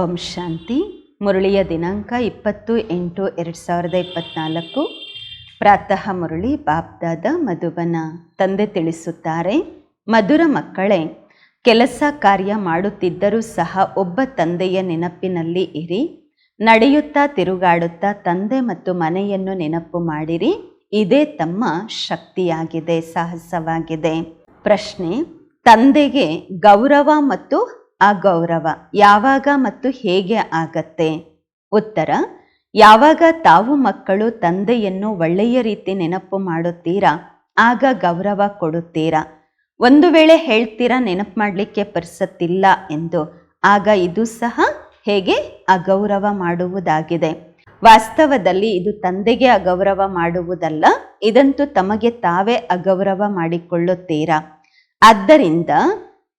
ಓಂ ಶಾಂತಿ. ಮುರಳಿಯ ದಿನಾಂಕ ಇಪ್ಪತ್ತು ಎಂಟು ಎರಡು ಸಾವಿರದ ಇಪ್ಪತ್ತ್ನಾಲ್ಕು ಪ್ರಾತಃ ಮುರಳಿ ಬಾಬ್ದಾದ ಮಧುಬನ ತಂದೆ ತಿಳಿಸುತ್ತಾರೆ, ಮಧುರ ಮಕ್ಕಳೇ, ಕೆಲಸ ಕಾರ್ಯ ಮಾಡುತ್ತಿದ್ದರೂ ಸಹ ಒಬ್ಬ ತಂದೆಯ ನೆನಪಿನಲ್ಲಿ ಇರಿ. ನಡೆಯುತ್ತಾ ತಿರುಗಾಡುತ್ತಾ ತಂದೆ ಮತ್ತು ಮನೆಯನ್ನು ನೆನಪು ಮಾಡಿರಿ. ಇದೇ ತಮ್ಮ ಶಕ್ತಿಯಾಗಿದೆ, ಸಾಹಸವಾಗಿದೆ. ಪ್ರಶ್ನೆ, ತಂದೆಗೆ ಗೌರವ ಮತ್ತು ಅಗೌರವ ಯಾವಾಗ ಮತ್ತು ಹೇಗೆ ಆಗತ್ತೆ? ಉತ್ತರ, ಯಾವಾಗ ತಾವು ಮಕ್ಕಳು ತಂದೆಯನ್ನು ಒಳ್ಳೆಯ ರೀತಿ ನೆನಪು ಮಾಡುತ್ತೀರಾ? ಆಗ ಗೌರವ ಕೊಡುತ್ತೀರಾ? ಒಂದು ವೇಳೆ ಹೇಳ್ತೀರಾ ನೆನಪು ಮಾಡಲಿಕ್ಕೆ ಪರಿಸತ್ತಿಲ್ಲ ಎಂದು, ಆಗ ಇದು ಸಹ ಹೇಗೆ ಅಗೌರವ ಮಾಡುವುದಾಗಿದೆ? ವಾಸ್ತವದಲ್ಲಿ ಇದು ತಂದೆಗೆ ಅಗೌರವ ಮಾಡುವುದಲ್ಲ, ಇದಂತೂ ತಮಗೆ ತಾವೇ ಅಗೌರವ ಮಾಡಿಕೊಳ್ಳುತ್ತೀರಾ? ಆದ್ದರಿಂದ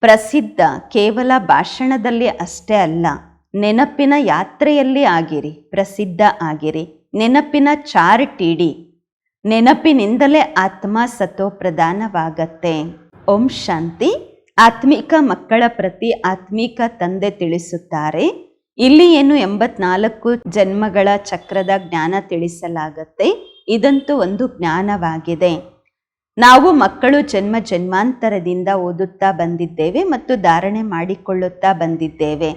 ಪ್ರಸಿದ್ಧ ಕೇವಲ ಭಾಷಣದಲ್ಲಿ ಅಷ್ಟೇ ಅಲ್ಲ, ನೆನಪಿನ ಯಾತ್ರೆಯಲ್ಲಿ ಆಗಿರಿ, ಪ್ರಸಿದ್ಧ ಆಗಿರಿ, ನೆನಪಿನ ಚಾರ್ಟಿಡಿ, ನೆನಪಿನಿಂದಲೇ ಆತ್ಮ ಸತೋ ಪ್ರಧಾನವಾಗತ್ತೆ ಓಂ ಶಾಂತಿ. ಆತ್ಮಿಕ ಮಕ್ಕಳ ಪ್ರತಿ ಆತ್ಮಿಕ ತಂದೆ ತಿಳಿಸುತ್ತಾರೆ. ಇಲ್ಲಿ ಏನು ಎಂಬತ್ನಾಲ್ಕು ಜನ್ಮಗಳ ಚಕ್ರದ ಜ್ಞಾನ ತಿಳಿಸಲಾಗತ್ತೆ. ಇದಂತೂ ಒಂದು ಜ್ಞಾನವಾಗಿದೆ. ನಾವು ಮಕ್ಕಳು ಜನ್ಮ ಜನ್ಮಾಂತರದಿಂದ ಓದುತ್ತಾ ಬಂದಿದ್ದೇವೆ ಮತ್ತು ಧಾರಣೆ ಮಾಡಿಕೊಳ್ಳುತ್ತಾ ಬಂದಿದ್ದೇವೆ.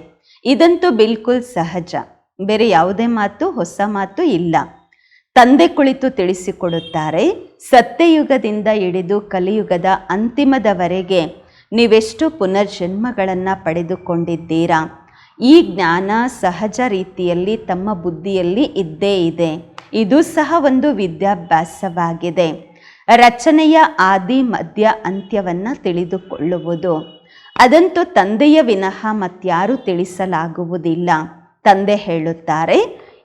ಇದಂತೂ ಬಿಲ್ಕುಲ್ ಸಹಜ. ಬೇರೆ ಯಾವುದೇ ಮಾತು, ಹೊಸ ಮಾತು ಇಲ್ಲ. ತಂದೆ ಕುಳಿತು ತಿಳಿಸಿಕೊಡುತ್ತಾರೆ, ಸತ್ಯಯುಗದಿಂದ ಹಿಡಿದು ಕಲಿಯುಗದ ಅಂತಿಮದವರೆಗೆ ನೀವೆಷ್ಟು ಪುನರ್ಜನ್ಮಗಳನ್ನು ಪಡೆದುಕೊಂಡಿದ್ದೀರಾ? ಈ ಜ್ಞಾನ ಸಹಜ ರೀತಿಯಲ್ಲಿ ತಮ್ಮ ಬುದ್ಧಿಯಲ್ಲಿ ಇದ್ದೇ ಇದೆ. ಇದು ಸಹ ಒಂದು ವಿದ್ಯಾಭ್ಯಾಸವಾಗಿದೆ. ರಚನೆಯ ಆದಿ, ಮಧ್ಯ ಅಂತ್ಯವನ್ನು ತಿಳಿದುಕೊಳ್ಳುವುದು. ಅದಂತೂ ತಂದೆಯ ವಿನಃ ಮತ್ಯಾರೂ ತಿಳಿಸಲಾಗುವುದಿಲ್ಲ. ತಂದೆ ಹೇಳುತ್ತಾರೆ,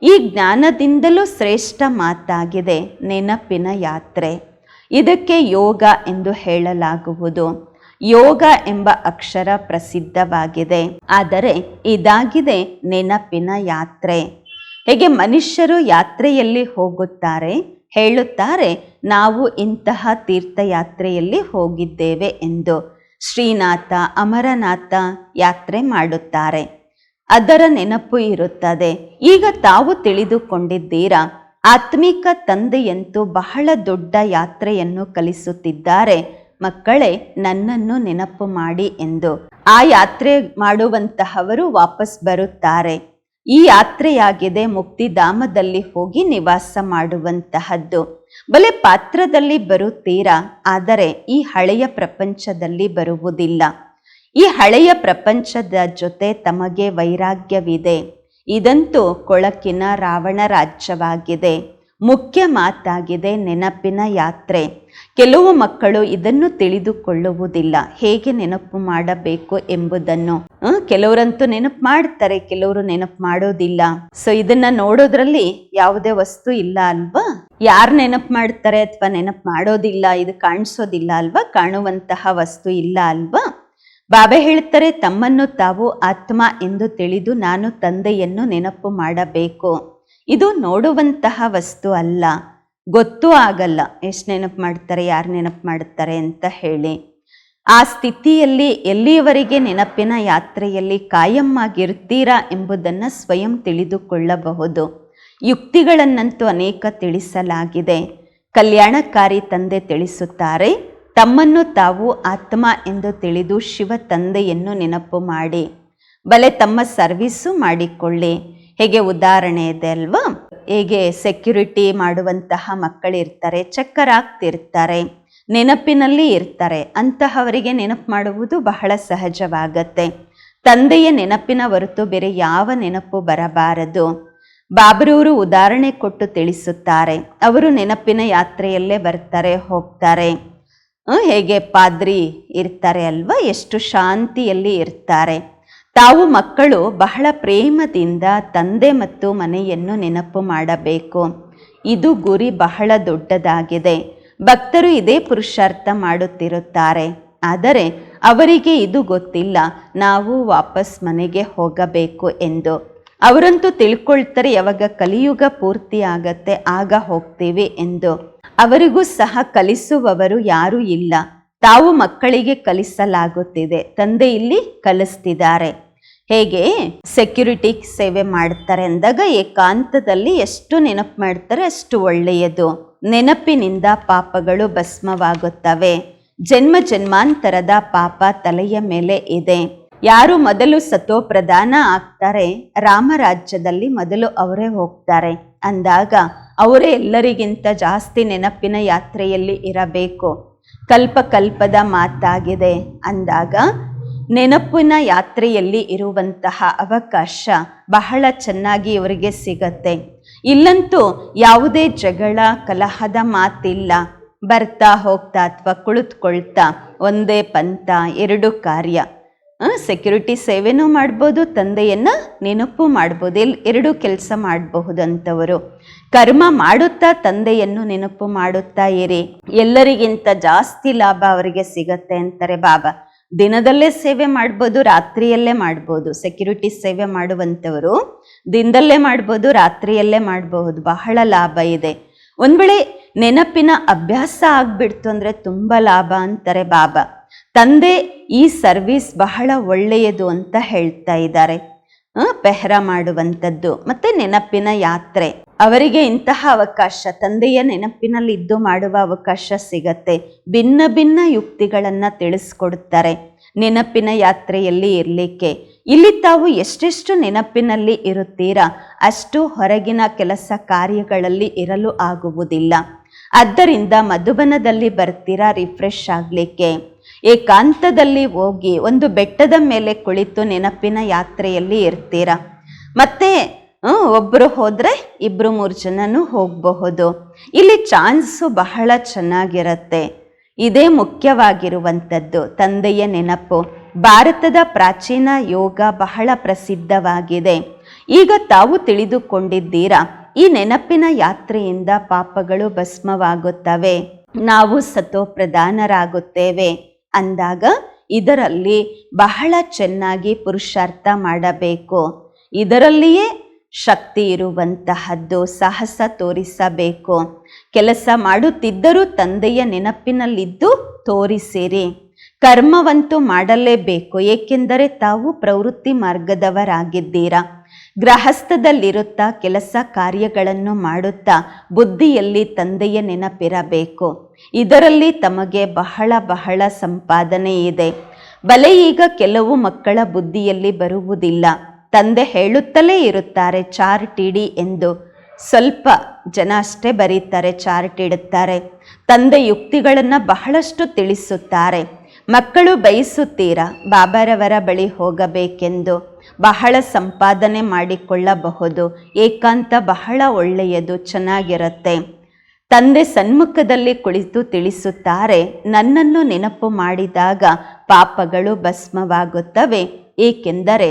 ಈ ಜ್ಞಾನದಿಂದಲೂ ಶ್ರೇಷ್ಠ ಮಾತಾಗಿದೆ, ನೆನಪಿನ ಯಾತ್ರೆ. ಇದಕ್ಕೆ ಯೋಗ ಎಂದು ಹೇಳಲಾಗುವುದು. ಯೋಗ ಎಂಬ ಅಕ್ಷರ ಪ್ರಸಿದ್ಧವಾಗಿದೆ. ಆದರೆ ಇದಾಗಿದೆ ನೆನಪಿನ ಯಾತ್ರೆ. ಹೇಗೆ ಮನುಷ್ಯರು ಯಾತ್ರೆಯಲ್ಲಿ ಹೋಗುತ್ತಾರೆ ಹೇಳುತ್ತಾರೆ, ನಾವು ಇಂತಹ ತೀರ್ಥಯಾತ್ರೆಯಲ್ಲಿ ಹೋಗಿದ್ದೇವೆ ಎಂದು ಶ್ರೀನಾಥ ಅಮರನಾಥ ಯಾತ್ರೆ ಮಾಡುತ್ತಾರೆ. ಅದರ ನೆನಪು ಇರುತ್ತದೆ. ಈಗ ತಾವು ತಿಳಿದುಕೊಂಡಿದ್ದೀರಾ, ಆತ್ಮಿಕ ತಂದೆಯಂತೂ ಬಹಳ ದೊಡ್ಡ ಯಾತ್ರೆಯನ್ನು ಕಲಿಸುತ್ತಿದ್ದಾರೆ. ಮಕ್ಕಳೇ, ನನ್ನನ್ನು ನೆನಪು ಮಾಡಿ ಎಂದು ಆ ಯಾತ್ರೆ ಮಾಡುವಂತಹವರು ವಾಪಸ್ ಬರುತ್ತಾರೆ. ಈ ಯಾತ್ರೆಯಾಗಿದೆ ಮುಕ್ತಿಧಾಮದಲ್ಲಿ ಹೋಗಿ ನಿವಾಸ ಮಾಡುವಂತಹದ್ದು. ಬಲೆ ಪಾತ್ರದಲ್ಲಿ ಬರುತ್ತೀರಾ? ಆದರೆ ಈ ಹಳೆಯ ಪ್ರಪಂಚದಲ್ಲಿ ಬರುವುದಿಲ್ಲ. ಈ ಹಳೆಯ ಪ್ರಪಂಚದ ಜೊತೆ ತಮಗೆ ವೈರಾಗ್ಯವಿದೆ. ಇದಂತೂ ಕೊಳಕಿನ ರಾವಣ ರಾಜ್ಯವಾಗಿದೆ. ಮುಖ್ಯ ಮಾತಾಗಿದೆ ನೆನಪಿನ ಯಾತ್ರೆ. ಕೆಲವು ಮಕ್ಕಳು ಇದನ್ನು ತಿಳಿದುಕೊಳ್ಳುವುದಿಲ್ಲ. ಹೇಗೆ ನೆನಪು ಮಾಡಬೇಕು ಎಂಬುದನ್ನು? ಕೆಲವರಂತೂ ನೆನಪು ಮಾಡ್ತಾರೆ, ಕೆಲವರು ನೆನಪು ಮಾಡೋದಿಲ್ಲ. ಸೊ ಇದನ್ನ ನೋಡೋದ್ರಲ್ಲಿ ಯಾವುದೇ ವಸ್ತು ಇಲ್ಲ ಅಲ್ವಾ? ಯಾರು ನೆನಪು ಮಾಡ್ತಾರೆ ಅಥವಾ ನೆನಪು ಮಾಡೋದಿಲ್ಲ, ಇದು ಕಾಣಿಸೋದಿಲ್ಲ ಅಲ್ವಾ? ಕಾಣುವಂತಹ ವಸ್ತು ಇಲ್ಲ ಅಲ್ವಾ? ಬಾಬೆ ಹೇಳ್ತಾರೆ, ತಮ್ಮನ್ನು ತಾವು ಆತ್ಮ ಎಂದು ತಿಳಿದು ನಾನು ತಂದೆಯನ್ನು ನೆನಪು ಮಾಡಬೇಕು. ಇದು ನೋಡುವಂತಹ ವಸ್ತು ಅಲ್ಲ. ಗೊತ್ತೂ ಆಗಲ್ಲ, ಎಷ್ಟು ನೆನಪು ಮಾಡ್ತಾರೆ, ಯಾರು ನೆನಪು ಮಾಡ್ತಾರೆ ಅಂತ ಹೇಳಿ. ಆ ಸ್ಥಿತಿಯಲ್ಲಿ ಎಲ್ಲಿಯವರೆಗೆ ನೆನಪಿನ ಯಾತ್ರೆಯಲ್ಲಿ ಕಾಯಮ್ಮಾಗಿರ್ತೀರಾ ಎಂಬುದನ್ನು ಸ್ವಯಂ ತಿಳಿದುಕೊಳ್ಳಬಹುದು. ಯುಕ್ತಿಗಳನ್ನಂತೂ ಅನೇಕ ತಿಳಿಸಲಾಗಿದೆ. ಕಲ್ಯಾಣಕಾರಿ ತಂದೆ ತಿಳಿಸುತ್ತಾರೆ, ತಮ್ಮನ್ನು ತಾವು ಆತ್ಮ ಎಂದು ತಿಳಿದು ಶಿವ ತಂದೆಯನ್ನು ನೆನಪು ಮಾಡಿ. ಬಲೆ ತಮ್ಮ ಸರ್ವಿಸು ಮಾಡಿಕೊಳ್ಳಿ. ಹೇಗೆ ಉದಾಹರಣೆ ಇದೆ ಅಲ್ವಾ? ಹೇಗೆ ಸೆಕ್ಯುರಿಟಿ ಮಾಡುವಂತಹ ಮಕ್ಕಳಿರ್ತಾರೆ ಚಕ್ಕರ್ ಆಗ್ತಿರ್ತಾರೆ ನೆನಪಿನಲ್ಲಿ ಇರ್ತಾರೆ, ಅಂತಹವರಿಗೆ ನೆನಪು ಮಾಡುವುದು ಬಹಳ ಸಹಜವಾಗತ್ತೆ. ತಂದೆಯ ನೆನಪಿನ ಹೊರತು ಬೇರೆ ಯಾವ ನೆನಪು ಬರಬಾರದು. ಬಾಬರೂರು ಉದಾಹರಣೆ ಕೊಟ್ಟು ತಿಳಿಸುತ್ತಾರೆ. ಅವರು ನೆನಪಿನ ಯಾತ್ರೆಯಲ್ಲೇ ಬರ್ತಾರೆ, ಹೋಗ್ತಾರೆ. ಹೇಗೆ ಪಾದ್ರಿ ಇರ್ತಾರೆ ಅಲ್ವಾ? ಎಷ್ಟು ಶಾಂತಿಯಲ್ಲಿ ಇರ್ತಾರೆ. ತಾವು ಮಕ್ಕಳು ಬಹಳ ಪ್ರೇಮದಿಂದ ತಂದೆ ಮತ್ತು ಮನೆಯನ್ನು ನೆನಪು ಮಾಡಬೇಕು. ಇದು ಗುರಿ ಬಹಳ ದೊಡ್ಡದಾಗಿದೆ. ಭಕ್ತರು ಇದೇ ಪುರುಷಾರ್ಥ ಮಾಡುತ್ತಿರುತ್ತಾರೆ. ಆದರೆ ಅವರಿಗೆ ಇದು ಗೊತ್ತಿಲ್ಲ. ನಾವು ವಾಪಸ್ ಮನೆಗೆ ಹೋಗಬೇಕು ಎಂದು. ಅವರಂತೂ ತಿಳ್ಕೊಳ್ತಾರೆ, ಯಾವಾಗ ಕಲಿಯುಗ ಪೂರ್ತಿ ಆಗತ್ತೆ, ಆಗ ಹೋಗ್ತೀವಿ ಎಂದು. ಅವರಿಗೂ ಸಹ ಕಲಿಸುವವರು ಯಾರೂ ಇಲ್ಲ. ತಾವು ಮಕ್ಕಳಿಗೆ ಕಲಿಸಲಾಗುತ್ತಿದೆ. ತಂದೆ ಇಲ್ಲಿ ಕಲಿಸ್ತಿದ್ದಾರೆ. ಹೇಗೆ? ಸೆಕ್ಯೂರಿಟಿ ಸೇವೆ ಮಾಡ್ತಾರೆ ಅಂದಾಗ ಏಕಾಂತದಲ್ಲಿ ಎಷ್ಟು ನೆನಪು ಮಾಡ್ತಾರೆ ಅಷ್ಟು ಒಳ್ಳೆಯದು. ನೆನಪಿನಿಂದ ಪಾಪಗಳು ಭಸ್ಮವಾಗುತ್ತವೆ. ಜನ್ಮ ಜನ್ಮಾಂತರದ ಪಾಪ ತಲೆಯ ಮೇಲೆ ಇದೆ. ಯಾರು ಮೊದಲು ಸತೋ ಪ್ರಧಾನ ಆಗ್ತಾರೆ ರಾಮರಾಜ್ಯದಲ್ಲಿ ಮೊದಲು ಅವರೇ ಹೋಗ್ತಾರೆ. ಅಂದಾಗ ಅವರೇ ಎಲ್ಲರಿಗಿಂತ ಜಾಸ್ತಿ ನೆನಪಿನ ಯಾತ್ರೆಯಲ್ಲಿ ಇರಬೇಕು. ಕಲ್ಪ ಕಲ್ಪದ ಮಾತಾಗಿದೆ. ಅಂದಾಗ ನೆನಪಿನ ಯಾತ್ರೆಯಲ್ಲಿ ಇರುವಂತಹ ಅವಕಾಶ ಬಹಳ ಚೆನ್ನಾಗಿ ಇವರಿಗೆ ಸಿಗತ್ತೆ. ಇಲ್ಲಂತೂ ಯಾವುದೇ ಜಗಳ, ಕಲಹದ ಮಾತಿಲ್ಲ. ಬರ್ತಾ ಹೋಗ್ತಾ ಅಥವಾ ಕುಳಿತುಕೊಳ್ತಾ ಒಂದೇ ಪಂಥ, ಎರಡು ಕಾರ್ಯ. ಸೆಕ್ಯೂರಿಟಿ ಸೇವೆನೂ ಮಾಡ್ಬೋದು, ತಂದೆಯನ್ನು ನೆನಪು ಮಾಡ್ಬೋದು ಇಲ್ಲಿ ಎರಡು ಕೆಲಸ ಮಾಡಬಹುದಂಥವರು ಕರ್ಮ ಮಾಡುತ್ತಾ ತಂದೆಯನ್ನು ನೆನಪು ಮಾಡುತ್ತಾ ಇರಿ. ಎಲ್ಲರಿಗಿಂತ ಜಾಸ್ತಿ ಲಾಭ ಅವರಿಗೆ ಸಿಗತ್ತೆ ಅಂತಾರೆ ಬಾಬಾ. ದಿನದಲ್ಲೇ ಸೇವೆ ಮಾಡ್ಬೋದು, ರಾತ್ರಿಯಲ್ಲೇ ಮಾಡ್ಬೋದು. ಸೆಕ್ಯೂರಿಟಿ ಸೇವೆ ಮಾಡುವಂಥವರು ದಿನದಲ್ಲೇ ಮಾಡ್ಬೋದು, ರಾತ್ರಿಯಲ್ಲೇ ಮಾಡಬಹುದು. ಬಹಳ ಲಾಭ ಇದೆ. ಒಂದು ವೇಳೆ ನೆನಪಿನ ಅಭ್ಯಾಸ ಆಗ್ಬಿಡ್ತು ಅಂದರೆ ತುಂಬ ಲಾಭ ಅಂತಾರೆ ಬಾಬಾ. ತಂದೆ ಈ ಸರ್ವಿಸ್ ಬಹಳ ಒಳ್ಳೆಯದು ಅಂತ ಹೇಳ್ತಾ ಇದ್ದಾರೆ. ಪೆಹರ ಮಾಡುವಂಥದ್ದು. ಮತ್ತು ನೆನಪಿನ ಯಾತ್ರೆ. ಅವರಿಗೆ ಇಂತಹ ಅವಕಾಶ, ತಂದೆಯ ನೆನಪಿನಲ್ಲಿದ್ದು ಮಾಡುವ ಅವಕಾಶ ಸಿಗತ್ತೆ. ಭಿನ್ನ ಭಿನ್ನ ಯುಕ್ತಿಗಳನ್ನು ತಿಳಿಸ್ಕೊಡುತ್ತಾರೆ ನೆನಪಿನ ಯಾತ್ರೆಯಲ್ಲಿ ಇರಲಿಕ್ಕೆ. ಇಲ್ಲಿ ತಾವು ಎಷ್ಟೆಷ್ಟು ನೆನಪಿನಲ್ಲಿ ಇರುತ್ತೀರಾ? ಅಷ್ಟು ಹೊರಗಿನ ಕೆಲಸ ಕಾರ್ಯಗಳಲ್ಲಿ ಇರಲು ಆಗುವುದಿಲ್ಲ. ಆದ್ದರಿಂದ ಮಧುಬನದಲ್ಲಿ ಬರ್ತೀರಾ ರಿಫ್ರೆಶ್ ಆಗಲಿಕ್ಕೆ. ಏಕಾಂತದಲ್ಲಿ ಹೋಗಿ ಒಂದು ಬೆಟ್ಟದ ಮೇಲೆ ಕುಳಿತು ನೆನಪಿನ ಯಾತ್ರೆಯಲ್ಲಿ ಇರ್ತೀರಾ? ಮತ್ತೆ ಒಬ್ಬರು ಹೋದ್ರೆ ಇಬ್ರು ಮೂರು ಜನನೂ ಹೋಗಬಹುದು. ಇಲ್ಲಿ ಚಾನ್ಸು ಬಹಳ ಚೆನ್ನಾಗಿರುತ್ತೆ. ಇದೇ ಮುಖ್ಯವಾಗಿರುವಂಥದ್ದು ತಂದೆಯ ನೆನಪು. ಭಾರತದ ಪ್ರಾಚೀನ ಯೋಗ ಬಹಳ ಪ್ರಸಿದ್ಧವಾಗಿದೆ. ಈಗ ತಾವು ತಿಳಿದುಕೊಂಡಿದ್ದೀರಾ, ಈ ನೆನಪಿನ ಯಾತ್ರೆಯಿಂದ ಪಾಪಗಳು ಭಸ್ಮವಾಗುತ್ತವೆ. ನಾವು ಸತೋ ಪ್ರಧಾನರಾಗುತ್ತೇವೆ ಅಂದಾಗ ಇದರಲ್ಲಿ ಬಹಳ ಚೆನ್ನಾಗಿ ಪುರುಷಾರ್ಥ ಮಾಡಬೇಕು. ಇದರಲ್ಲಿಯೇ ಶಕ್ತಿ ಇರುವಂತಹದ್ದು ಸಾಹಸ ತೋರಿಸಬೇಕು. ಕೆಲಸ ಮಾಡುತ್ತಿದ್ದರೂ ತಂದೆಯ ನೆನಪಿನಲ್ಲಿದ್ದು ತೋರಿಸಿರಿ. ಕರ್ಮವಂತೂ ಮಾಡಲೇಬೇಕು, ಏಕೆಂದರೆ ತಾವು ಪ್ರವೃತ್ತಿ ಮಾರ್ಗದವರಾಗಿದ್ದೀರಾ. ಗೃಹಸ್ಥದಲ್ಲಿರುತ್ತಾ ಕೆಲಸ ಕಾರ್ಯಗಳನ್ನು ಮಾಡುತ್ತಾ ಬುದ್ಧಿಯಲ್ಲಿ ತಂದೆಯ ನೆನಪಿರಬೇಕು. ಇದರಲ್ಲಿ ತಮಗೆ ಬಹಳ ಬಹಳ ಸಂಪಾದನೆ ಇದೆ ಬಲೆ ಈಗ ಕೆಲವು ಮಕ್ಕಳ ಬುದ್ಧಿಯಲ್ಲಿ ಬರುವುದಿಲ್ಲ. ತಂದೆ ಹೇಳುತ್ತಲೇ ಇರುತ್ತಾರೆ, ಚಾರ್ಟ್ ಇಡಿ ಎಂದು. ಸ್ವಲ್ಪ ಜನ ಅಷ್ಟೇ ಬರೀತಾರೆ, ಚಾರ್ಟ್ ಇಡುತ್ತಾರೆ ತಂದೆ ಯುಕ್ತಿಗಳನ್ನು ಬಹಳಷ್ಟು ತಿಳಿಸುತ್ತಾರೆ. ಮಕ್ಕಳು ಬಯಸುತ್ತೀರಾ, ಬಾಬಾರವರ ಬಳಿ ಹೋಗಬೇಕೆಂದು ಬಹಳ ಸಂಪಾದನೆ ಮಾಡಿಕೊಳ್ಳಬಹುದು, ಏಕಾಂತ ಬಹಳ ಒಳ್ಳೆಯದು, ಚೆನ್ನಾಗಿರುತ್ತೆ. ತಂದೆ ಸನ್ಮುಖದಲ್ಲಿ ಕುಳಿತು ತಿಳಿಸುತ್ತಾರೆ, ನನ್ನನ್ನು ನೆನಪು ಮಾಡಿದಾಗ ಪಾಪಗಳು ಭಸ್ಮವಾಗುತ್ತವೆ, ಏಕೆಂದರೆ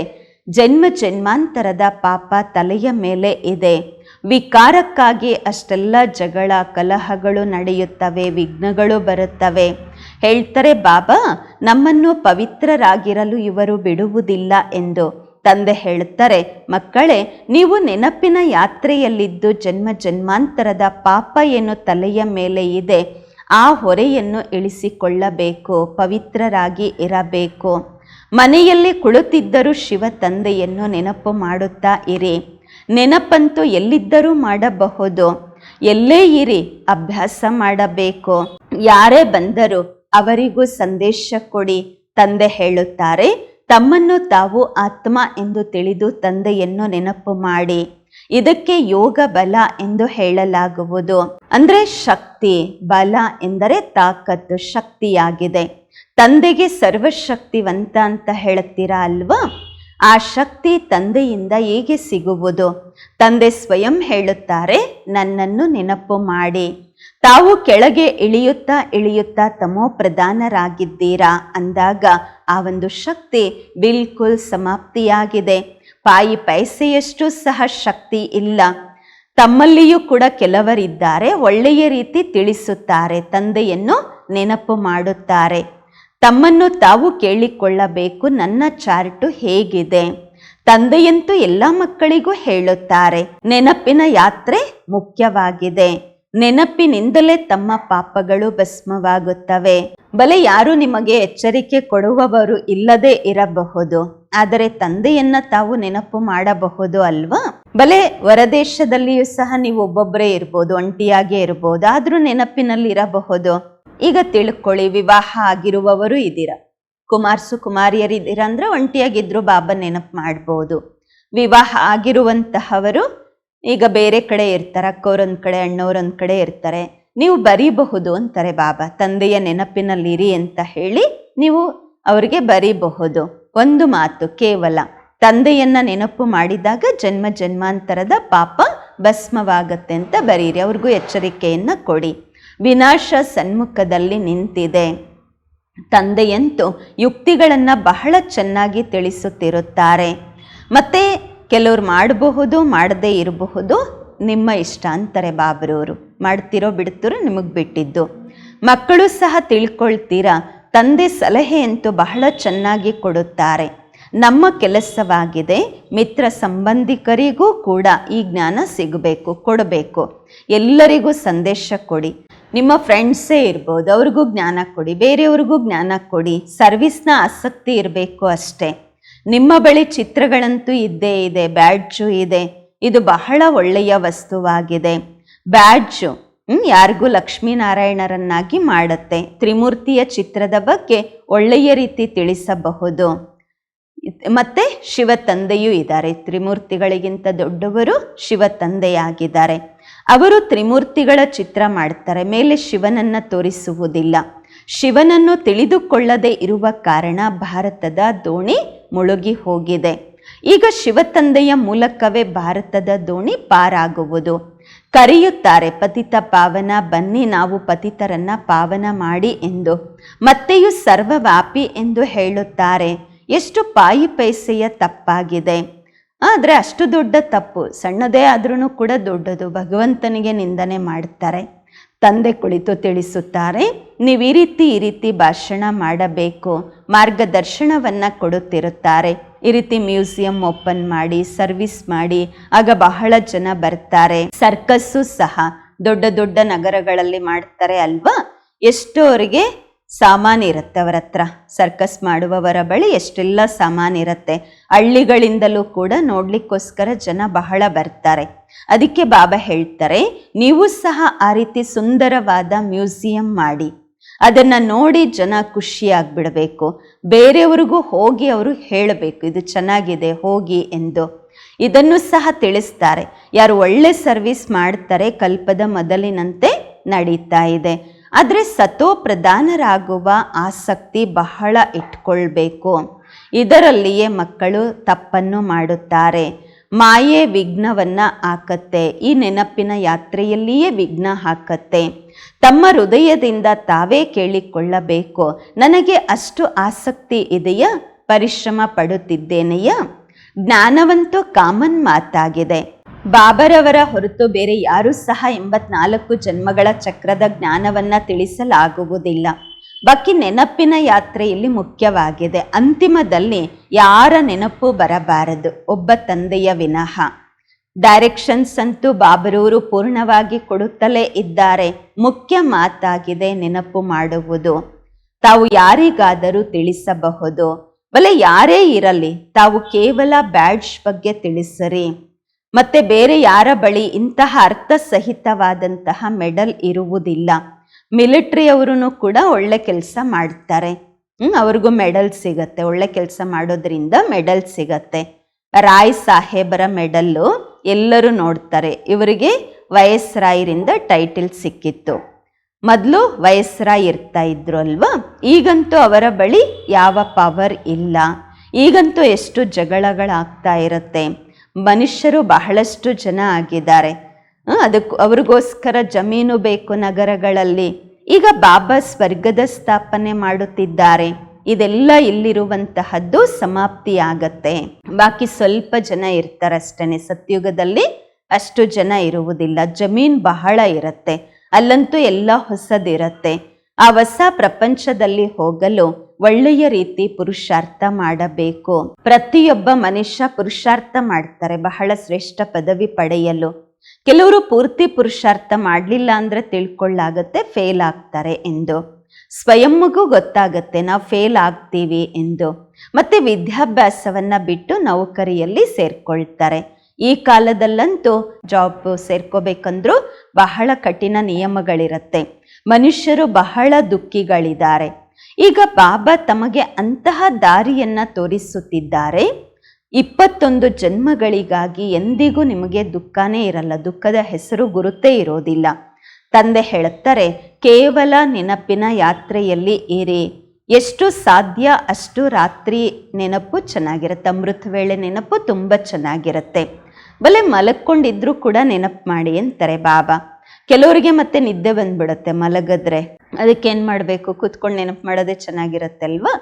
ಜನ್ಮ ಜನ್ಮಾಂತರದ ಪಾಪ ತಲೆಯ ಮೇಲೆ ಇದೆ. ವಿಕಾರಕ್ಕಾಗಿ ಅಷ್ಟೆಲ್ಲ ಜಗಳ, ಕಲಹಗಳು ನಡೆಯುತ್ತವೆ, ವಿಘ್ನಗಳು ಬರುತ್ತವೆ. ಹೇಳ್ತಾರೆ, ಬಾಬಾ, ನಮ್ಮನ್ನು ಪವಿತ್ರರಾಗಿರಲು ಇವರು ಬಿಡುವುದಿಲ್ಲ ಎಂದು. ತಂದೆ ಹೇಳುತ್ತಾರೆ ಮಕ್ಕಳೇ, ನೀವು ನೆನಪಿನ ಯಾತ್ರೆಯಲ್ಲಿದ್ದು ಜನ್ಮ ಜನ್ಮಾಂತರದ ಪಾಪ ಏನು ತಲೆಯ ಮೇಲೆ ಇದೆ? ಆ ಹೊರೆಯನ್ನು ಇಳಿಸಿಕೊಳ್ಳಬೇಕು, ಪವಿತ್ರರಾಗಿ ಇರಬೇಕು. ಮನೆಯಲ್ಲಿ ಕುಳಿತಿದ್ದರೂ ಶಿವ ತಂದೆಯನ್ನು ನೆನಪು ಮಾಡುತ್ತಾ ಇರಿ. ನೆನಪಂತೂ ಎಲ್ಲಿದ್ದರೂ ಮಾಡಬಹುದು. ಎಲ್ಲೇ ಇರಿ, ಅಭ್ಯಾಸ ಮಾಡಬೇಕು. ಯಾರೇ ಬಂದರೂ ಅವರಿಗೂ ಸಂದೇಶ ಕೊಡಿ, ತಂದೆ ಹೇಳುತ್ತಾರೆ. ತಮ್ಮನ್ನು ತಾವು ಆತ್ಮ ಎಂದು ತಿಳಿದು ತಂದೆಯನ್ನು ನೆನಪು ಮಾಡಿ. ಇದಕ್ಕೆ ಯೋಗ ಬಲ ಎಂದು ಹೇಳಲಾಗುವುದು. ಅಂದರೆ ಶಕ್ತಿ, ಬಲ ಎಂದರೆ ತಾಕತ್ತು, ಶಕ್ತಿಯಾಗಿದೆ. ತಂದೆಗೆ ಸರ್ವಶಕ್ತಿವಂತ ಅಂತ ಹೇಳುತ್ತೀರಾ ಅಲ್ವಾ? ಆ ಶಕ್ತಿ ತಂದೆಯಿಂದ ಹೇಗೆ ಸಿಗುವುದು? ತಂದೆ ಸ್ವಯಂ ಹೇಳುತ್ತಾರೆ, ನನ್ನನ್ನು ನೆನಪು ಮಾಡಿ. ತಾವು ಕೆಳಗೆ ಇಳಿಯುತ್ತಾ ಇಳಿಯುತ್ತಾ ತಮೋ ಪ್ರಧಾನರಾಗಿದ್ದೀರಾ? ಅಂದಾಗ ಆ ಒಂದು ಶಕ್ತಿ ಬಿಲ್ಕುಲ್ ಸಮಾಪ್ತಿಯಾಗಿದೆ. ಪಾಯಿ ಪೈಸೆಯಷ್ಟು ಸಹ ಶಕ್ತಿ ಇಲ್ಲ. ತಮ್ಮಲ್ಲಿಯೂ ಕೂಡ ಕೆಲವರಿದ್ದಾರೆ, ಒಳ್ಳೆಯ ರೀತಿ ತಿಳಿಸುತ್ತಾರೆ, ತಂದೆಯನ್ನು ನೆನಪು ಮಾಡುತ್ತಾರೆ. ತಮ್ಮನ್ನು ತಾವು ಕೇಳಿಕೊಳ್ಳಬೇಕು. ನನ್ನ ಚಾರ್ಟು ಹೇಗಿದೆ? ತಂದೆಯಂತೂ ಎಲ್ಲ ಮಕ್ಕಳಿಗೂ ಹೇಳುತ್ತಾರೆ, ನೆನಪಿನ ಯಾತ್ರೆ ಮುಖ್ಯವಾಗಿದೆ. ನೆನಪಿನಿಂದಲೇ ತಮ್ಮ ಪಾಪಗಳು ಭಸ್ಮವಾಗುತ್ತವೆ. ಬಲೆ ಯಾರು ನಿಮಗೆ ಎಚ್ಚರಿಕೆ ಕೊಡುವವರು ಇಲ್ಲದೆ ಇರಬಹುದು. ಆದರೆ ತಂದೆಯನ್ನ ತಾವು ನೆನಪು ಮಾಡಬಹುದು ಅಲ್ವಾ? ಬಲೆ ಹೊರದೇಶದಲ್ಲಿಯೂ ಸಹ ನೀವು ಒಬ್ಬೊಬ್ಬರೇ ಇರ್ಬೋದು, ಒಂಟಿಯಾಗೇ ಇರ್ಬೋದು, ಆದ್ರೂ ನೆನಪಿನಲ್ಲಿ ಇರಬಹುದು ಈಗ ತಿಳ್ಕೊಳ್ಳಿ, ವಿವಾಹ ಆಗಿರುವವರು ಇದ್ದೀರ. ಕುಮಾರ್ಸು ಸುಕುಮಾರಿಯರಿದ್ದೀರ ಅಂದ್ರೆ ಒಂಟಿಯಾಗಿದ್ರು ಬಾಬಾ ನೆನಪು ಮಾಡ್ಬೋದು. ವಿವಾಹ ಆಗಿರುವಂತಹವರು ಈಗ ಬೇರೆ ಕಡೆ ಇರ್ತಾರೆ, ಅಕ್ಕೋರೊಂದು ಕಡೆ ಅಣ್ಣವ್ರೊಂದ್ ಕಡೆ ಇರ್ತಾರೆ. ನೀವು ಬರೀಬಹುದು ಅಂತಾರೆ ಬಾಬಾ, ತಂದೆಯ ನೆನಪಿನಲ್ಲಿರಿ ಅಂತ ಹೇಳಿ ನೀವು ಅವರಿಗೆ ಬರೀಬಹುದು. ಒಂದು ಮಾತು, ಕೇವಲ ತಂದೆಯನ್ನ ನೆನಪು ಮಾಡಿದಾಗ ಜನ್ಮ ಜನ್ಮಾಂತರದ ಪಾಪ ಭಸ್ಮವಾಗತ್ತೆ ಅಂತ ಬರೀರಿ, ಅವ್ರಿಗೂ ಎಚ್ಚರಿಕೆಯನ್ನು ಕೊಡಿ. ವಿನಾಶ ಸನ್ಮುಖದಲ್ಲಿ ನಿಂತಿದೆ. ತಂದೆಯಂತೂ ಯುಕ್ತಿಗಳನ್ನು ಬಹಳ ಚೆನ್ನಾಗಿ ತಿಳಿಸುತ್ತಿರುತ್ತಾರೆ. ಮತ್ತು ಕೆಲವ್ರು ಮಾಡಬಹುದು, ಮಾಡದೇ ಇರಬಹುದು, ನಿಮ್ಮ ಇಷ್ಟ ಅಂತಾರೆ ಬಾಬರವರು ಮಾಡ್ತಿರೋ ಬಿಡ್ತಿರೋ ನಿಮಗೆ ಬಿಟ್ಟಿದ್ದು. ಮಕ್ಕಳು ಸಹ ತಿಳ್ಕೊಳ್ತೀರಾ, ತಂದೆ ಸಲಹೆಯಂತೂ ಬಹಳ ಚೆನ್ನಾಗಿ ಕೊಡುತ್ತಾರೆ. ನಮ್ಮ ಕೆಲಸವಾಗಿದೆ, ಮಿತ್ರ ಸಂಬಂಧಿಕರಿಗೂ ಕೂಡ ಈ ಜ್ಞಾನ ಸಿಗಬೇಕು, ಕೊಡಬೇಕು. ಎಲ್ಲರಿಗೂ ಸಂದೇಶ ಕೊಡಿ. ನಿಮ್ಮ ಫ್ರೆಂಡ್ಸೇ ಇರ್ಬೋದು, ಅವ್ರಿಗೂ ಜ್ಞಾನ ಕೊಡಿ. ಬೇರೆಯವ್ರಿಗೂ ಜ್ಞಾನ ಕೊಡಿ. ಸರ್ವಿಸ್ನ ಆಸಕ್ತಿ ಇರಬೇಕು ಅಷ್ಟೇ. ನಿಮ್ಮ ಬಳಿ ಚಿತ್ರಗಳಂತೂ ಇದ್ದೇ ಇದೆ, ಬ್ಯಾಡ್ಜು ಇದೆ. ಇದು ಬಹಳ ಒಳ್ಳೆಯ ವಸ್ತುವಾಗಿದೆ. ಬ್ಯಾಡ್ಜು ಯಾರಿಗೂ ಲಕ್ಷ್ಮೀನಾರಾಯಣರನ್ನಾಗಿ ಮಾಡುತ್ತೆ. ತ್ರಿಮೂರ್ತಿಯ ಚಿತ್ರದ ಬಗ್ಗೆ ಒಳ್ಳೆಯ ರೀತಿ ತಿಳಿಸಬಹುದು. ಮತ್ತೆ ಶಿವ ತಂದೆಯೂ ಇದ್ದಾರೆ. ತ್ರಿಮೂರ್ತಿಗಳಿಗಿಂತ ದೊಡ್ಡವರು ಶಿವ ತಂದೆಯಾಗಿದ್ದಾರೆ ಅವರು ತ್ರಿಮೂರ್ತಿಗಳ ಚಿತ್ರ ಮಾಡ್ತಾರೆ. ಮೇಲೆ ಶಿವನನ್ನು ತೋರಿಸುವುದಿಲ್ಲ. ಶಿವನನ್ನು ತಿಳಿದುಕೊಳ್ಳದೆ ಇರುವ ಕಾರಣ ಭಾರತದ ದೋಣಿ ಮುಳುಗಿ ಹೋಗಿದೆ. ಈಗ ಶಿವತಂದೆಯ ಮೂಲಕವೇ ಭಾರತದ ದೋಣಿ ಪಾರಾಗುವುದು. ಕರೆಯುತ್ತಾರೆ, ಪತಿತ ಪಾವನ, ಬನ್ನಿ ನಾವು ಪತಿತರನ್ನ ಪಾವನ ಮಾಡಿ ಎಂದು. ಮತ್ತೆಯೂ ಸರ್ವವ್ಯಾಪಿ ಎಂದು ಹೇಳುತ್ತಾರೆ. ಎಷ್ಟು ಪಾಯಿ ಪೈಸೆಯ ತಪ್ಪಾಗಿದೆ. ಆದರೆ ಅಷ್ಟು ದೊಡ್ಡ ತಪ್ಪು. ಸಣ್ಣದೇ ಆದ್ರೂ ಕೂಡ ದೊಡ್ಡದು. ಭಗವಂತನಿಗೆ ನಿಂದನೆ ಮಾಡ್ತಾರೆ. ತಂದೆ ಕುಳಿತು ತಿಳಿಸುತ್ತಾರೆ. ನೀವು ಈ ರೀತಿ ಈ ರೀತಿ ಭಾಷಣ ಮಾಡಬೇಕು. ಮಾರ್ಗದರ್ಶನವನ್ನು ಕೊಡುತ್ತಿರುತ್ತಾರೆ. ಈ ರೀತಿ ಮ್ಯೂಸಿಯಂ ಓಪನ್ ಮಾಡಿ, ಸರ್ವಿಸ್ ಮಾಡಿ, ಆಗ ಬಹಳ ಜನ ಬರ್ತಾರೆ. ಸರ್ಕಸ್ಸು ಸಹ ದೊಡ್ಡ ದೊಡ್ಡ ನಗರಗಳಲ್ಲಿ ಮಾಡ್ತಾರೆ ಅಲ್ವಾ? ಎಷ್ಟೋರಿಗೆ ಸಾಮಾನಿರುತ್ತೆ ಅವರ ಹತ್ರ ಸರ್ಕಸ್ ಮಾಡುವವರ ಬಳಿ ಎಷ್ಟೆಲ್ಲ ಸಾಮಾನಿರುತ್ತೆ. ಹಳ್ಳಿಗಳಿಂದಲೂ ಕೂಡ ನೋಡ್ಲಿಕ್ಕೋಸ್ಕರ ಜನ ಬಹಳ ಬರ್ತಾರೆ. ಅದಕ್ಕೆ ಬಾಬಾ ಹೇಳ್ತಾರೆ, ನೀವು ಸಹ ಆ ರೀತಿ ಸುಂದರವಾದ ಮ್ಯೂಸಿಯಂ ಮಾಡಿ. ಅದನ್ನ ನೋಡಿ ಜನ ಖುಷಿಯಾಗ್ಬಿಡ್ಬೇಕು ಬೇರೆಯವ್ರಿಗೂ ಹೋಗಿ ಅವರು ಹೇಳಬೇಕು, ಇದು ಚೆನ್ನಾಗಿದೆ, ಹೋಗಿ ಎಂದು. ಇದನ್ನು ಸಹ ತಿಳಿಸ್ತಾರೆ. ಯಾರು ಒಳ್ಳೆ ಸರ್ವಿಸ್ ಮಾಡ್ತಾರೆ, ಕಲ್ಪದ ಮೊದಲಿನಂತೆ ನಡೀತಾ ಇದೆ. ಆದರೆ ಸತೋ ಪ್ರಧಾನರಾಗುವ ಆಸಕ್ತಿ ಬಹಳ ಇಟ್ಕೊಳ್ಬೇಕು. ಇದರಲ್ಲಿಯೇ ಮಕ್ಕಳು ತಪ್ಪನ್ನು ಮಾಡುತ್ತಾರೆ. ಮಾಯೆ ವಿಘ್ನವನ್ನು ಹಾಕತ್ತೆ. ಈ ನೆನಪಿನ ಯಾತ್ರೆಯಲ್ಲಿಯೇ ವಿಘ್ನ ಹಾಕತ್ತೆ. ತಮ್ಮ ಹೃದಯದಿಂದ ತಾವೇ ಕೇಳಿಕೊಳ್ಳಬೇಕು. ನನಗೆ ಅಷ್ಟು ಆಸಕ್ತಿ ಇದೆಯಾ? ಪರಿಶ್ರಮ ಪಡುತ್ತಿದ್ದೇನೆಯಾ? ಜ್ಞಾನವಂತೂ ಕಾಮನ್ ಮಾತಾಗಿದೆ. ಬಾಬರವರ ಹೊರತು ಬೇರೆ ಯಾರೂ ಸಹ ಎಂಬತ್ನಾಲ್ಕು ಜನ್ಮಗಳ ಚಕ್ರದ ಜ್ಞಾನವನ್ನ ತಿಳಿಸಲಾಗುವುದಿಲ್ಲ. ಬಾಕಿ ನೆನಪಿನ ಯಾತ್ರೆಯಲ್ಲಿ ಮುಖ್ಯವಾಗಿದೆ. ಅಂತಿಮದಲ್ಲಿ ಯಾರ ನೆನಪು ಬರಬಾರದು? ಒಬ್ಬ ತಂದೆಯ ವಿನಃ ಡೈರೆಕ್ಷನ್ಸ್ ಅಂತೂ ಬಾಬರವರು ಪೂರ್ಣವಾಗಿ ಕೊಡುತ್ತಲೇ ಇದ್ದಾರೆ. ಮುಖ್ಯ ಮಾತಾಗಿದೆ ನೆನಪು ಮಾಡುವುದು. ತಾವು ಯಾರಿಗಾದರೂ ತಿಳಿಸಬಹುದು. ಬಲೆ ಯಾರೇ ಇರಲಿ, ತಾವು ಕೇವಲ ಬ್ಯಾಡ್ಜ್ ಬಗ್ಗೆ ತಿಳಿಸರಿ. ಮತ್ತೆ ಬೇರೆ ಯಾರ ಬಳಿ ಇಂತಹ ಅರ್ಥಸಹಿತವಾದಂತಹ ಮೆಡಲ್ ಇರುವುದಿಲ್ಲ. ಮಿಲಿಟ್ರಿಯವರು ಕೂಡ ಒಳ್ಳೆ ಕೆಲಸ ಮಾಡ್ತಾರೆ. ಅವ್ರಿಗೂ ಮೆಡಲ್ ಸಿಗತ್ತೆ. ಒಳ್ಳೆ ಕೆಲಸ ಮಾಡೋದ್ರಿಂದ ಮೆಡಲ್ ಸಿಗತ್ತೆ. ರಾಯ್ ಸಾಹೇಬರ ಮೆಡಲ್ಲು ಎಲ್ಲರೂ ನೋಡ್ತಾರೆ. ಇವರಿಗೆ ವಯಸ್ರಾಯರಿಂದ ಟೈಟಲ್ ಸಿಕ್ಕಿತ್ತು. ಮೊದಲು ವಯಸ್ರಾಯ್ ಇರ್ತಾ ಇದ್ರು ಅಲ್ವಾ? ಈಗಂತೂ ಅವರ ಬಳಿ ಯಾವ ಪವರ್ ಇಲ್ಲ. ಈಗಂತೂ ಎಷ್ಟು ಜಗಳಗಳಾಗ್ತಾ ಇರುತ್ತೆ. ಮನುಷ್ಯರು ಬಹಳಷ್ಟು ಜನ ಆಗಿದ್ದಾರೆ. ಅದಕ್ಕೆ ಅವ್ರಿಗೋಸ್ಕರ ಜಮೀನು ಬೇಕು ನಗರಗಳಲ್ಲಿ. ಈಗ ಬಾಬಾ ಸ್ವರ್ಗದ ಸ್ಥಾಪನೆ ಮಾಡುತ್ತಿದ್ದಾರೆ. ಇದೆಲ್ಲ ಇಲ್ಲಿರುವಂತಹದ್ದು ಸಮಾಪ್ತಿಯಾಗತ್ತೆ. ಬಾಕಿ ಸ್ವಲ್ಪ ಜನ ಇರ್ತಾರಷ್ಟೇ ಸತ್ಯುಗದಲ್ಲಿ ಅಷ್ಟು ಜನ ಇರುವುದಿಲ್ಲ. ಜಮೀನ್ ಬಹಳ ಇರುತ್ತೆ. ಅಲ್ಲಂತೂ ಎಲ್ಲ ಹೊಸದಿರತ್ತೆ. ಆ ಹೊಸ ಪ್ರಪಂಚದಲ್ಲಿ ಹೋಗಲು ಒಳ್ಳೆಯ ರೀತಿ ಪುರುಷಾರ್ಥ ಮಾಡಬೇಕು. ಪ್ರತಿಯೊಬ್ಬ ಮನುಷ್ಯ ಪುರುಷಾರ್ಥ ಮಾಡ್ತಾರೆ, ಬಹಳ ಶ್ರೇಷ್ಠ ಪದವಿ ಪಡೆಯಲು. ಕೆಲವರು ಪೂರ್ತಿ ಪುರುಷಾರ್ಥ ಮಾಡಲಿಲ್ಲ ಅಂದರೆ ತಿಳ್ಕೊಳ್ಳಾಗತ್ತೆ, ಫೇಲ್ ಆಗ್ತಾರೆ ಎಂದು. ಸ್ವಯಂಗೂ ಗೊತ್ತಾಗತ್ತೆ, ನಾವು ಫೇಲ್ ಆಗ್ತೀವಿ ಎಂದು. ಮತ್ತೆ ವಿದ್ಯಾಭ್ಯಾಸವನ್ನು ಬಿಟ್ಟು ನೌಕರಿಯಲ್ಲಿ ಸೇರ್ಕೊಳ್ತಾರೆ. ಈ ಕಾಲದಲ್ಲಂತೂ ಜಾಬ್ ಸೇರ್ಕೋಬೇಕಂದ್ರೂ ಬಹಳ ಕಠಿಣ ನಿಯಮಗಳಿರುತ್ತೆ. ಮನುಷ್ಯರು ಬಹಳ ದುಃಖಿಗಳಿದ್ದಾರೆ. ಈಗ ಬಾಬಾ ತಮಗೆ ಅಂತಹ ದಾರಿಯನ್ನು ತೋರಿಸುತ್ತಿದ್ದಾರೆ. ಇಪ್ಪತ್ತೊಂದು ಜನ್ಮಗಳಿಗಾಗಿ ಎಂದಿಗೂ ನಿಮಗೆ ದುಃಖನೇ ಇರಲ್ಲ, ದುಃಖದ ಹೆಸರು ಗುರುತೇ ಇರೋದಿಲ್ಲ. ತಂದೆ ಹೇಳುತ್ತಾರೆ, ಕೇವಲ ನೆನಪಿನ ಯಾತ್ರೆಯಲ್ಲಿ ಏರಿ ಎಷ್ಟು ಸಾಧ್ಯ ಅಷ್ಟು ರಾತ್ರಿ ನೆನಪು ಚೆನ್ನಾಗಿರುತ್ತೆ, ಅಮೃತ ವೇಳೆ ನೆನಪು ತುಂಬ ಚೆನ್ನಾಗಿರುತ್ತೆ. ಬಲೆ ಮಲಕ್ಕೊಂಡಿದ್ರು ಕೂಡ ನೆನಪು ಮಾಡಿ ಅಂತಾರೆ ಬಾಬಾ. ಕೆಲವರಿಗೆ ಮತ್ತೆ ನಿದ್ದೆ ಬಂದ್ಬಿಡತ್ತೆ, ಮಲಗಿದ್ರೆ. ಅದಕ್ಕೆ ಏನ್ ಮಾಡಬೇಕು? ಕುತ್ಕೊಂಡು ನೆನಪು ಮಾಡೋದೇ ಚೆನ್ನಾಗಿರುತ್ತೆ ಅಲ್ವಾ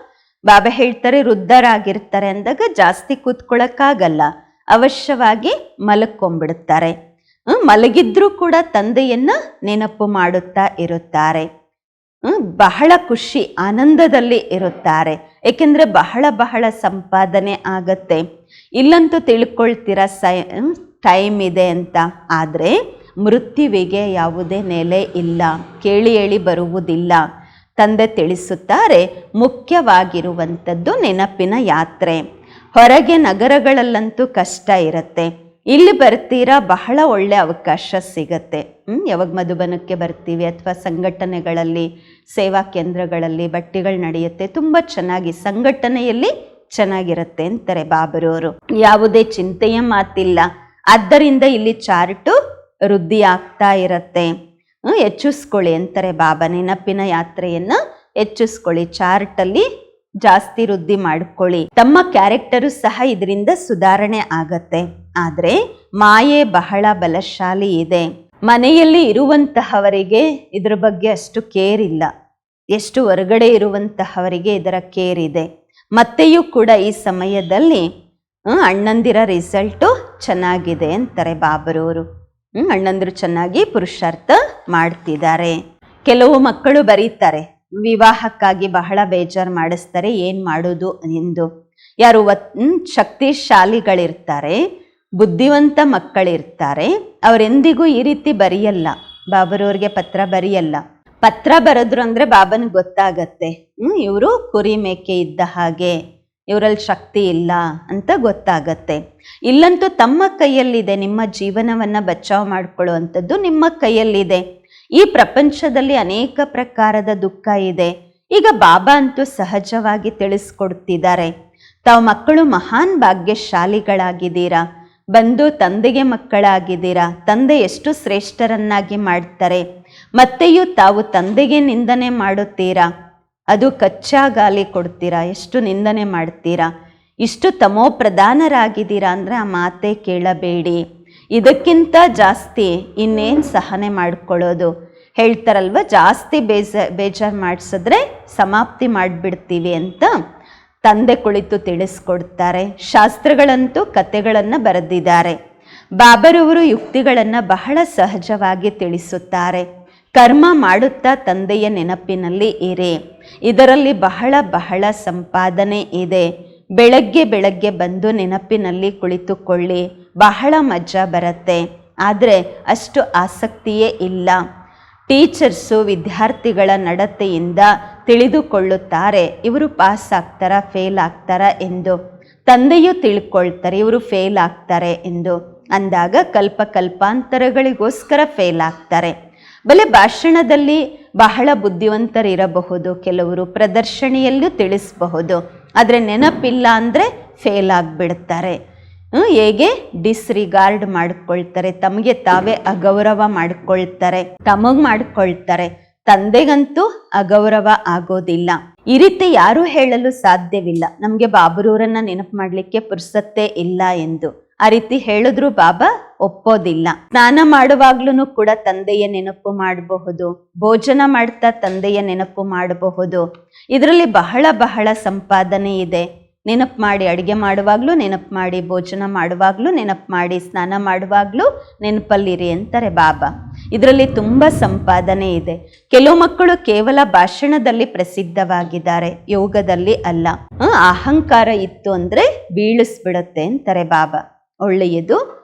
ಬಾಬಾ ಹೇಳ್ತಾರೆ, ವೃದ್ಧರಾಗಿರ್ತಾರೆ ಅಂದಾಗ ಜಾಸ್ತಿ ಕೂತ್ಕೊಳ್ಳೋಕ್ಕಾಗಲ್ಲ ಅವಶ್ಯವಾಗಿ ಮಲಕ್ಕೊಂಡ್ಬಿಡುತ್ತಾರೆ ಮಲಗಿದ್ರೂ ಕೂಡ ತಂದೆಯನ್ನ ನೆನಪು ಮಾಡುತ್ತಾ ಇರುತ್ತಾರೆ. ಬಹಳ ಖುಷಿ, ಆನಂದದಲ್ಲಿ ಇರುತ್ತಾರೆ. ಏಕೆಂದ್ರೆ ಬಹಳ ಬಹಳ ಸಂಪಾದನೆ ಆಗತ್ತೆ. ಇಲ್ಲಂತೂ ತಿಳ್ಕೊಳ್ತೀರಾ ಸೈ ಟೈಮ್ ಇದೆ ಅಂತ. ಆದರೆ ಮೃತ್ಯುವಿಗೆ ಯಾವುದೇ ನೆಲೆ ಇಲ್ಲ, ಕೇಳಿ ಹೇಳಿ ಬರುವುದಿಲ್ಲ. ತಂದೆ ತಿಳಿಸುತ್ತಾರೆ, ಮುಖ್ಯವಾಗಿರುವಂಥದ್ದು ನೆನಪಿನ ಯಾತ್ರೆ. ಹೊರಗೆ ನಗರಗಳಲ್ಲಂತೂ ಕಷ್ಟ ಇರುತ್ತೆ. ಇಲ್ಲಿ ಬರ್ತೀರಾ, ಬಹಳ ಒಳ್ಳೆ ಅವಕಾಶ ಸಿಗತ್ತೆ. ಯಾವಾಗ ಮಧುಬನಕ್ಕೆ ಬರ್ತೀವಿ ಅಥವಾ ಸಂಘಟನೆಗಳಲ್ಲಿ, ಸೇವಾ ಕೇಂದ್ರಗಳಲ್ಲಿ ಬಟ್ಟೆಗಳು ನಡೆಯುತ್ತೆ, ತುಂಬ ಚೆನ್ನಾಗಿ, ಸಂಘಟನೆಯಲ್ಲಿ ಚೆನ್ನಾಗಿರುತ್ತೆ ಅಂತಾರೆ ಬಾಬರವರು. ಯಾವುದೇ ಚಿಂತೆಯ ಮಾತಿಲ್ಲ. ಆದ್ದರಿಂದ ಇಲ್ಲಿ ಚಾರ್ಟು ವೃದ್ಧಿ ಆಗ್ತಾ ಇರತ್ತೆ ಹೆಚ್ಚಿಸ್ಕೊಳ್ಳಿ ಅಂತಾರೆ ಬಾಬಾ. ನೆನಪಿನ ಯಾತ್ರೆಯನ್ನು ಹೆಚ್ಚಿಸ್ಕೊಳ್ಳಿ. ಚಾರ್ಟಲ್ಲಿ ಜಾಸ್ತಿ ವೃದ್ಧಿ ಮಾಡ್ಕೊಳ್ಳಿ. ತಮ್ಮ ಕ್ಯಾರೆಕ್ಟರು ಸಹ ಇದರಿಂದ ಸುಧಾರಣೆ ಆಗತ್ತೆ. ಆದರೆ ಮಾಯೆ ಬಹಳ ಬಲಶಾಲಿ ಇದೆ. ಮನೆಯಲ್ಲಿ ಇರುವಂತಹವರಿಗೆ ಇದರ ಬಗ್ಗೆ ಅಷ್ಟು ಕೇರ್ ಇಲ್ಲ. ಎಷ್ಟು ಹೊರಗಡೆ ಇರುವಂತಹವರಿಗೆ ಇದರ ಕೇರ್ ಇದೆ. ಮತ್ತೆಯೂ ಕೂಡ ಈ ಸಮಯದಲ್ಲಿ ಅಣ್ಣಂದಿರ ರಿಸಲ್ಟು ಚೆನ್ನಾಗಿದೆ ಅಂತಾರೆ ಬಾಬರವರು ಅಣ್ಣಂದಿರು ಚೆನ್ನಾಗಿ ಪುರುಷಾರ್ಥ ಮಾಡ್ತಿದ್ದಾರೆ. ಕೆಲವು ಮಕ್ಕಳು ಬರೀತಾರೆ, ವಿವಾಹಕ್ಕಾಗಿ ಬಹಳ ಬೇಜಾರು ಮಾಡಿಸ್ತಾರೆ, ಏನು ಮಾಡೋದು ಎಂದು. ಯಾರು ಶಕ್ತಿಶಾಲಿಗಳಿರ್ತಾರೆ, ಬುದ್ಧಿವಂತ ಮಕ್ಕಳಿರ್ತಾರೆ, ಅವರೆಂದಿಗೂ ಈ ರೀತಿ ಬರೆಯಲ್ಲ, ಬಾಬರವ್ರಿಗೆ ಪತ್ರ ಬರೆಯಲ್ಲ. ಪತ್ರ ಬರೆದ್ರು ಅಂದ್ರೆ ಬಾಬನಿಗೆ ಗೊತ್ತಾಗತ್ತೆ. ಹ್ಮ್, ಇವರು ಕುರಿ ಮೇಕೆ ಇದ್ದ ಹಾಗೆ. ಇವರಲ್ಲಿ ಶಕ್ತಿ ಇಲ್ಲ ಅಂತ ಗೊತ್ತಾಗತ್ತೆ. ಇಲ್ಲಂತೂ ತಮ್ಮ ಕೈಯಲ್ಲಿದೆ, ನಿಮ್ಮ ಜೀವನವನ್ನು ಬಚಾವ್ ಮಾಡ್ಕೊಳ್ಳುವಂಥದ್ದು ನಿಮ್ಮ ಕೈಯಲ್ಲಿದೆ. ಈ ಪ್ರಪಂಚದಲ್ಲಿ ಅನೇಕ ಪ್ರಕಾರದ ದುಃಖ ಇದೆ. ಈಗ ಬಾಬಾ ಅಂತೂ ಸಹಜವಾಗಿ ತಿಳಿಸ್ಕೊಡ್ತಿದ್ದಾರೆ. ತಾವು ಮಕ್ಕಳು ಮಹಾನ್ ಭಾಗ್ಯಶಾಲಿಗಳಾಗಿದ್ದೀರಾ? ಬಂದು ತಂದೆಗೆ ಮಕ್ಕಳಾಗಿದ್ದೀರಾ? ತಂದೆ ಎಷ್ಟು ಶ್ರೇಷ್ಠರನ್ನಾಗಿ ಮಾಡ್ತಾರೆ? ಮತ್ತೆಯೂ ತಾವು ತಂದೆಗೆ ನಿಂದನೆ ಮಾಡುತ್ತೀರಾ? ಅದು ಕಚ್ಚಾ ಗಾಲಿ ಕೊಡ್ತೀರಾ? ಎಷ್ಟು ನಿಂದನೆ ಮಾಡ್ತೀರಾ? ಇಷ್ಟು ತಮೋ ಪ್ರಧಾನರಾಗಿದ್ದೀರಾ ಅಂದರೆ ಆ ಮಾತೇ ಕೇಳಬೇಡಿ. ಇದಕ್ಕಿಂತ ಜಾಸ್ತಿ ಇನ್ನೇನು ಸಹನೆ ಮಾಡ್ಕೊಳ್ಳೋದು? ಹೇಳ್ತಾರಲ್ವ, ಜಾಸ್ತಿ ಬೇಜ, ಬೇಜಾರು ಮಾಡಿಸಿದ್ರೆ ಸಮಾಪ್ತಿ ಮಾಡಿಬಿಡ್ತೀವಿ ಅಂತ ತಂದೆ ಕುಳಿತು ತಿಳಿಸ್ಕೊಡ್ತಾರೆ. ಶಾಸ್ತ್ರಗಳಂತೂ ಕತೆಗಳನ್ನು ಬರೆದಿದ್ದಾರೆ. ಬಾಬರವರು ಯುಕ್ತಿಗಳನ್ನು ಬಹಳ ಸಹಜವಾಗಿ ತಿಳಿಸುತ್ತಾರೆ. ಕರ್ಮ ಮಾಡುತ್ತಾ ತಂದೆಯ ನೆನಪಿನಲ್ಲಿ ಇರಿ. ಇದರಲ್ಲಿ ಬಹಳ ಬಹಳ ಸಂಪಾದನೆ ಇದೆ. ಬೆಳಗ್ಗೆ ಬೆಳಗ್ಗೆ ಬಂದು ನೆನಪಿನಲ್ಲಿ ಕುಳಿತುಕೊಳ್ಳಿ. ಬಹಳ ಮಜಾ ಬರುತ್ತೆ. ಆದರೆ ಅಷ್ಟು ಆಸಕ್ತಿಯೇ ಇಲ್ಲ. ಟೀಚರ್ಸು, ವಿದ್ಯಾರ್ಥಿಗಳ ನಡತೆಯಿಂದ ತಿಳಿದುಕೊಳ್ಳುತ್ತಾರೆ, ಇವರು ಪಾಸ್ ಆಗ್ತಾರಾ, ಫೇಲ್ ಆಗ್ತಾರಾ ಎಂದು. ತಂದೆಯು ತಿಳ್ಕೊಳ್ತಾರೆ, ಇವರು ಫೇಲ್ ಆಗ್ತಾರೆ ಎಂದು. ಅಂದಾಗ ಕಲ್ಪ ಕಲ್ಪಾಂತರಗಳಿಗೋಸ್ಕರ ಫೇಲ್ ಆಗ್ತಾರೆ. ಬಲೆ ಭಾಷಣದಲ್ಲಿ ಬಹಳ ಬುದ್ಧಿವಂತರಿರಬಹುದು, ಕೆಲವರು ಪ್ರದರ್ಶನೆಯಲ್ಲೂ ತಿಳಿಸಬಹುದು. ಆದರೆ ನೆನಪಿಲ್ಲ ಅಂದರೆ ಫೇಲ್ ಆಗಿಬಿಡ್ತಾರೆ. ಹೇಗೆ? ಡಿಸ್ರಿಗಾರ್ಡ್ ಮಾಡ್ಕೊಳ್ತಾರೆ. ತಮಗೆ ತಾವೇ ಅಗೌರವ ಮಾಡ್ಕೊಳ್ತಾರೆ. ತಮಗೆ ಮಾಡಿಕೊಳ್ತಾರೆ. ತಂದೆಗಂತೂ ಅಗೌರವ ಆಗೋದಿಲ್ಲ. ಈ ರೀತಿ ಯಾರೂ ಹೇಳಲು ಸಾಧ್ಯವಿಲ್ಲ. ನಮಗೆ ಬಾಬರೂರನ್ನ ನೆನಪು ಮಾಡಲಿಕ್ಕೆ ಪುರ್ಸತ್ತೇ ಇಲ್ಲ ಎಂದು. ಆ ರೀತಿ ಹೇಳಿದ್ರು ಬಾಬಾ ಒಪ್ಪೋದಿಲ್ಲ. ಸ್ನಾನ ಮಾಡುವಾಗ್ಲೂ ಕೂಡ ತಂದೆಯ ನೆನಪು ಮಾಡಬಹುದು. ಭೋಜನ ಮಾಡ್ತಾ ತಂದೆಯ ನೆನಪು ಮಾಡಬಹುದು. ಇದರಲ್ಲಿ ಬಹಳ ಬಹಳ ಸಂಪಾದನೆ ಇದೆ. ನೆನಪು ಮಾಡಿ ಅಡುಗೆ ಮಾಡುವಾಗಲೂ ನೆನಪು ಮಾಡಿ, ಭೋಜನ ಮಾಡುವಾಗಲೂ ನೆನಪು ಮಾಡಿ, ಸ್ನಾನ ಮಾಡುವಾಗಲೂ ನೆನಪಲ್ಲಿರಿ ಅಂತಾರೆ ಬಾಬಾ. ಇದರಲ್ಲಿ ತುಂಬ ಸಂಪಾದನೆ ಇದೆ. ಕೆಲವು ಮಕ್ಕಳು ಕೇವಲ ಭಾಷಣದಲ್ಲಿ ಪ್ರಸಿದ್ಧವಾಗಿದ್ದಾರೆ. ಯೋಗದಲ್ಲಿ ಅಲ್ಲ. ಅಹಂಕಾರ ಇತ್ತು ಅಂದರೆ ಬೀಳಿಸ್ಬಿಡುತ್ತೆ ಅಂತಾರೆ ಬಾಬಾ. ಒಳ್ಳೆಯದು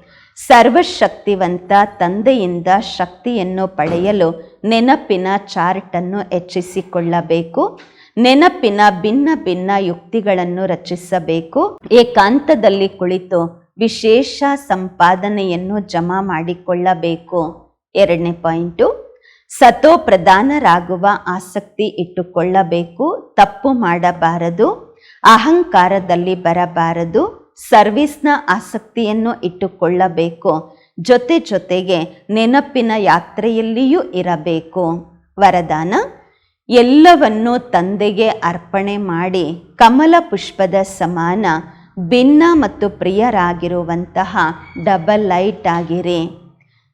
ಸರ್ವಶಕ್ತಿವಂತ ತಂದೆಯಿಂದ ಶಕ್ತಿಯನ್ನು ಪಡೆಯಲು ನೆನಪಿನ ಚಾರ್ಟನ್ನು ಹೆಚ್ಚಿಸಿಕೊಳ್ಳಬೇಕು. ನೆನಪಿನ ಭಿನ್ನ ಭಿನ್ನ ಯುಕ್ತಿಗಳನ್ನು ರಚಿಸಬೇಕು. ಏಕಾಂತದಲ್ಲಿ ಕುಳಿತು ವಿಶೇಷ ಸಂಪಾದನೆಯನ್ನು ಜಮಾ ಮಾಡಿಕೊಳ್ಳಬೇಕು. ಎರಡನೇ ಪಾಯಿಂಟು, ಸತೋ ಪ್ರಧಾನರಾಗುವ ಆಸಕ್ತಿ ಇಟ್ಟುಕೊಳ್ಳಬೇಕು. ತಪ್ಪು ಮಾಡಬಾರದು. ಅಹಂಕಾರದಲ್ಲಿ ಬರಬಾರದು. ಸರ್ವಿಸ್ನ ಆಸಕ್ತಿಯನ್ನು ಇಟ್ಟುಕೊಳ್ಳಬೇಕು. ಜೊತೆ ಜೊತೆಗೆ ನೆನಪಿನ ಯಾತ್ರೆಯಲ್ಲಿಯೂ ಇರಬೇಕು. ವರದಾನ, ಎಲ್ಲವನ್ನೂ ತಂದೆಗೆ ಅರ್ಪಣೆ ಮಾಡಿ ಕಮಲ ಪುಷ್ಪದ ಸಮಾನ, ಭಿನ್ನ ಮತ್ತು ಪ್ರಿಯರಾಗಿರುವಂತಹ ಡಬಲ್ ಲೈಟ್ ಆಗಿರಿ.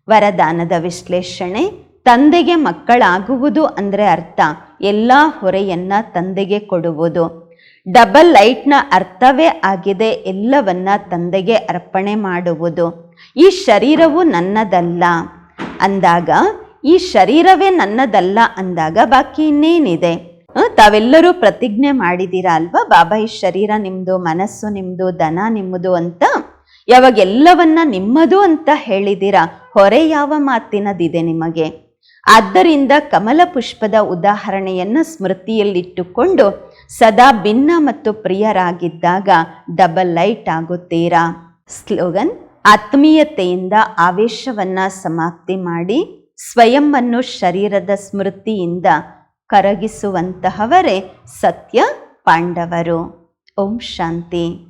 ವರದಾನದ ವಿಶ್ಲೇಷಣೆ, ತಂದೆಗೆ ಮಕ್ಕಳಾಗುವುದು ಅಂದರೆ ಅರ್ಥ. ಎಲ್ಲ ಹೊರೆಯನ್ನು ತಂದೆಗೆ ಕೊಡುವುದು. ಡಬಲ್ ಲೈಟ್ನ ಅರ್ಥವೇ ಆಗಿದೆ ಎಲ್ಲವನ್ನ ತಂದೆಗೆ ಅರ್ಪಣೆ ಮಾಡುವುದು. ಈ ಶರೀರವು ನನ್ನದಲ್ಲ. ಅಂದಾಗ, ಈ ಶರೀರವೇ ನನ್ನದಲ್ಲ ಅಂದಾಗ ಬಾಕಿ ಇನ್ನೇನಿದೆ? ತಾವೆಲ್ಲರೂ ಪ್ರತಿಜ್ಞೆ ಮಾಡಿದ್ದೀರಾ ಅಲ್ವಾ? ಬಾಬಾ, ಈ ಶರೀರ ನಿಮ್ಮದು ಮನಸ್ಸು ನಿಮ್ಮದು ದನ ನಿಮ್ಮದು ಅಂತ? ಯಾವಾಗ ಎಲ್ಲವನ್ನ ನಿಮ್ಮದು ಅಂತ ಹೇಳಿದ್ದೀರಾ? ಹೊರೆ ಯಾವ ಮಾತಿನದಿದೆ ನಿಮಗೆ? ಆದ್ದರಿಂದ ಕಮಲ ಪುಷ್ಪದ ಉದಾಹರಣೆಯನ್ನು ಸ್ಮೃತಿಯಲ್ಲಿಟ್ಟುಕೊಂಡು ಸದಾ ಭಿನ್ನ ಮತ್ತು ಪ್ರಿಯರಾಗಿದ್ದಾಗ ಡಬಲ್ ಲೈಟ್ ಆಗುತ್ತೀರಾ? ಸ್ಲೋಗನ್, ಆತ್ಮೀಯತೆಯಿಂದ ಆವೇಶವನ್ನ ಸಮಾಪ್ತಿ ಮಾಡಿ ಸ್ವಯಂವನ್ನು ಶರೀರದ ಸ್ಮೃತಿಯಿಂದ ಕರಗಿಸುವಂತಹವರೇ ಸತ್ಯ ಪಾಂಡವರು. ಓಂ ಶಾಂತಿ.